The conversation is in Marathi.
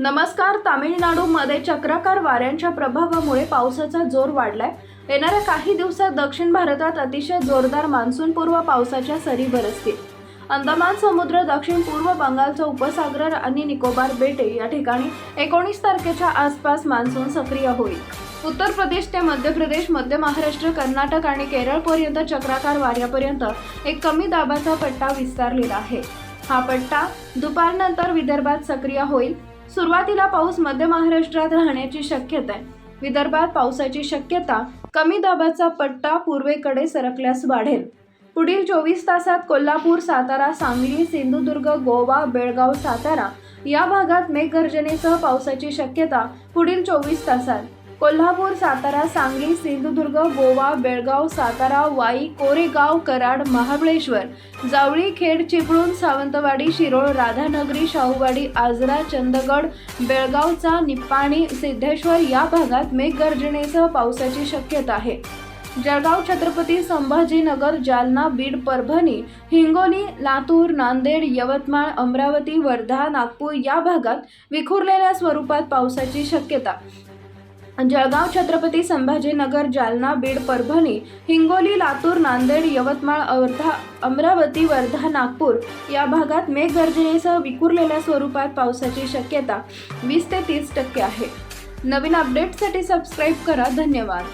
नमस्कार तामिळनाडूमध्ये चक्राकार वाऱ्यांच्या प्रभावामुळे पावसाचा जोर वाढलाय. येणाऱ्या काही दिवसात दक्षिण भारतात अतिशय जोरदार मान्सूनपूर्व पावसाच्या सरी बरसतील. अंदमान समुद्र दक्षिण पूर्व बंगालचा उपसागर आणि निकोबार बेटे या ठिकाणी एकोणीस तारखेच्या आसपास मान्सून सक्रिय होईल. उत्तर प्रदेश ते मध्य प्रदेश मध्य महाराष्ट्र कर्नाटक आणि केरळपर्यंत चक्राकार वाऱ्यापर्यंत एक कमी दाबाचा पट्टा विस्तारलेला आहे. हा पट्टा दुपारनंतर विदर्भात सक्रिय होईल. सुरुवातीला पाऊस मध्य महाराष्ट्रात राहण्याची शक्यता आहे. विदर्भात पावसाची शक्यता कमी दाबाचा पट्टा पूर्वेकडे सरकल्यास वाढेल. पुढील चोवीस तासात कोल्हापूर सातारा सांगली सिंधुदुर्ग गोवा बेळगाव सातारा या भागात मेघगर्जनेसह पावसाची शक्यता पुढील चोवीस तासात कोल्हापूर सातारा सांगली सिंधुदुर्ग गोवा बेळगाव सातारा वाई कोरेगाव कराड महाबळेश्वर जावळी खेड चिपळूण सावंतवाडी शिरोळ राधानगरी शाहूवाडी आजरा चंदगड बेळगावचा निप्पाणी सिद्धेश्वर या भागात मेघगर्जनेसह पावसाची शक्यता आहे. जळगाव छत्रपती संभाजीनगर जालना बीड परभणी हिंगोली लातूर नांदेड यवतमाळ अमरावती वर्धा नागपूर या भागात विखुरलेल्या स्वरूपात पावसाची शक्यता. जळगाव छत्रपती संभाजीनगर जालना बीड परभणी हिंगोली लातूर नांदेड यवतमाळ अवर्धा अमरावती वर्धा नागपूर या भागात मेघगर्जनेसह विखुरलेल्या स्वरूपात पावसाची शक्यता वीस ते तीस टक्के आहे. नवीन अपडेटसाठी सबस्क्राईब करा. धन्यवाद.